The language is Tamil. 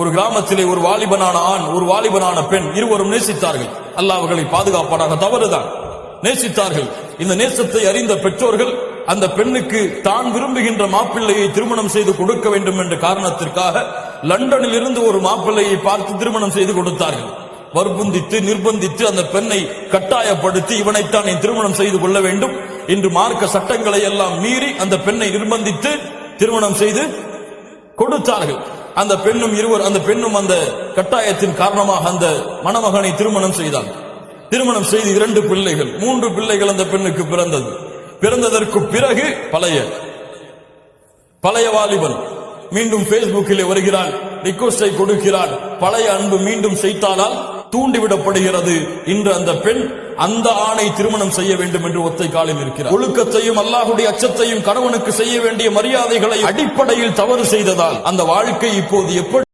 ஒரு கிராமத்திலே ஒரு வாலிபனான ஆண் ஒரு வாலிபனான பெண் இருவரும் நேசித்தார்கள். அல்லாஹ் அவர்களை பாதுகாப்பானாக தவறுதான். நேசித்தார்கள். இந்த நேசத்தை அறிந்த பெற்றோர்கள் அந்த பெண்ணுக்கு தான் விரும்புகின்ற மாப்பிள்ளையை திருமணம் செய்து கொடுக்க வேண்டும் என்ற காரணத்திற்காக லண்டனில் இருந்து ஒரு மாப்பிள்ளையை பார்த்து திருமணம் செய்து கொடுத்தார்கள். வற்புந்தித்து நிர்பந்தித்து அந்த பெண்ணை கட்டாயப்படுத்தி இவனைத்தான் நீ திருமணம் செய்து கொள்ள வேண்டும் என்று மார்க்க சட்டங்களை எல்லாம் மீறி அந்த பெண்ணை நிர்பந்தித்து திருமணம் செய்து கொடுத்தார்கள். அந்த பெண்ணும் இருவர் அந்த பெண்ணும் அந்த கட்டாயத்தின் காரணமாக அந்த மணமகனை திருமணம் செய்தார் திருமணம் செய்து இரண்டு பிள்ளைகள் மூன்று பிள்ளைகள் அந்த பெண்ணுக்கு பிறந்தது. பிறந்ததற்கு பிறகு பழைய பழைய வாலிபன் மீண்டும் பேஸ்புக்கிலே வருகிறான் ரிக்வஸ்டை கொடுக்கிறான் பழைய அன்பு மீண்டும் செய்தானால் தூண்டிவிடப்படுகிறது. இன்று அந்த பெண் அந்த ஆணை திருமணம் செய்ய வேண்டும் என்று ஒத்தை காலில் இருக்கிறார். ஒழுக்கத்தையும் அல்லாஹுடைய அச்சத்தையும் கணவனுக்கு செய்ய வேண்டிய மரியாதைகளை அடிப்படையில் தவறு செய்ததால் அந்த வாழ்க்கை இப்போது எப்படி